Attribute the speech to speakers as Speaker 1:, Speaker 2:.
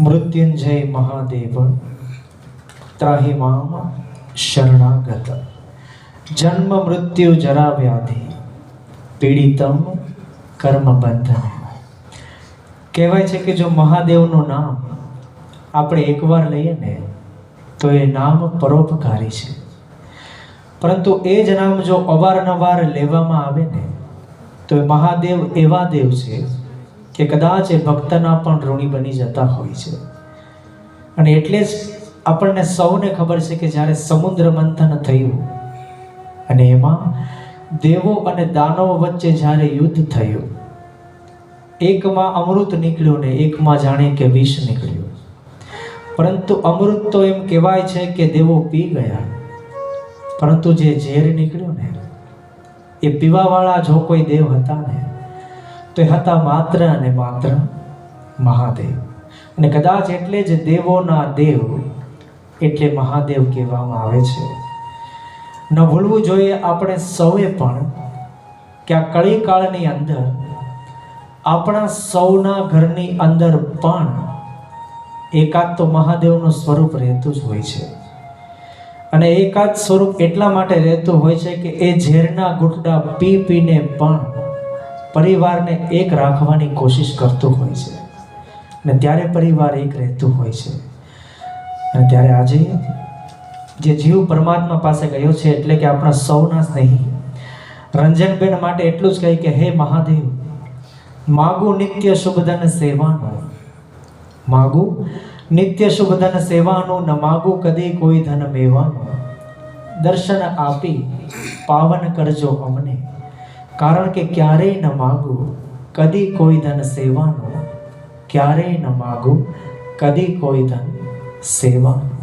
Speaker 1: મૃત્યુંજય મહાદેવ ત્રાહી મામ શરણાગત. જન્મ મૃત્યુ જરા વ્યાધિ, પીડિતમ કર્મ બંધન કહેવાય છે કે જો મહાદેવનું નામ આપણે એકવાર લઈએ ને, તો એ નામ પરોપકારી છે. પરંતુ એ જ નામ જો અવારનવાર લેવામાં આવે ને, તો એ મહાદેવ એવા દેવ છે કે કદાચ એ ભક્તના પણ ઋણી બની જતા હોય છે. અને એટલે જ આપણને સૌને ખબર છે કે જ્યારે સમુદ્ર મંથન થયું અને એમાં દેવો અને દાનવો વચ્ચે જ્યારે યુદ્ધ થયું, એકમાં અમૃત નીકળ્યું ને એકમાં જાણે કે વિષ નીકળ્યું. પરંતુ અમૃત તો એમ કહેવાય છે કે દેવો પી ગયા. પરંતુ જે ઝેર નીકળ્યું ને, એ પીવાવાળા જો કોઈ દેવ હતા ને તો એ હતા માત્ર અને માત્ર મહાદેવ. અને કદાચ એટલે જ દેવોના દેવ એટલે મહાદેવ કહેવામાં આવે છે. ન ભૂલવું જોઈએ આપણે સૌએ પણ કે આ કળી કાળની અંદર, આપણા સૌના ઘરની અંદર પણ એકાદ તો મહાદેવનું સ્વરૂપ રહેતું જ હોય છે. અને એકાદ સ્વરૂપ એટલા માટે રહેતું હોય છે કે એ ઝેરના ગુટડા પી પીને પણ પરિવારને એક રાખવાની કોશિશ કરતું હોય છે. અને ત્યારે પરિવાર એક રહેતું હોય છે. અને ત્યારે આજે જે જીવ પરમાત્મા પાસે ગયો છે એટલે કે આપણા સૌના સ્નેહી. રંજનબેન માટે એટલું જ કહે કે, હે મહાદેવ, માગું નિત્ય શુભધન સેવાનું. માગું નિત્ય શુભધન સેવાનું, ન માગું કદી કોઈ ધન મેવાનું. દર્શન આપી પાવન કરજો અમને. કારણ કે ક્યારેય ન માગું, કદી કોઈ ધન સેવાનું. ક્યારેય ન માગું, કદી કોઈ ધન સેવાનું.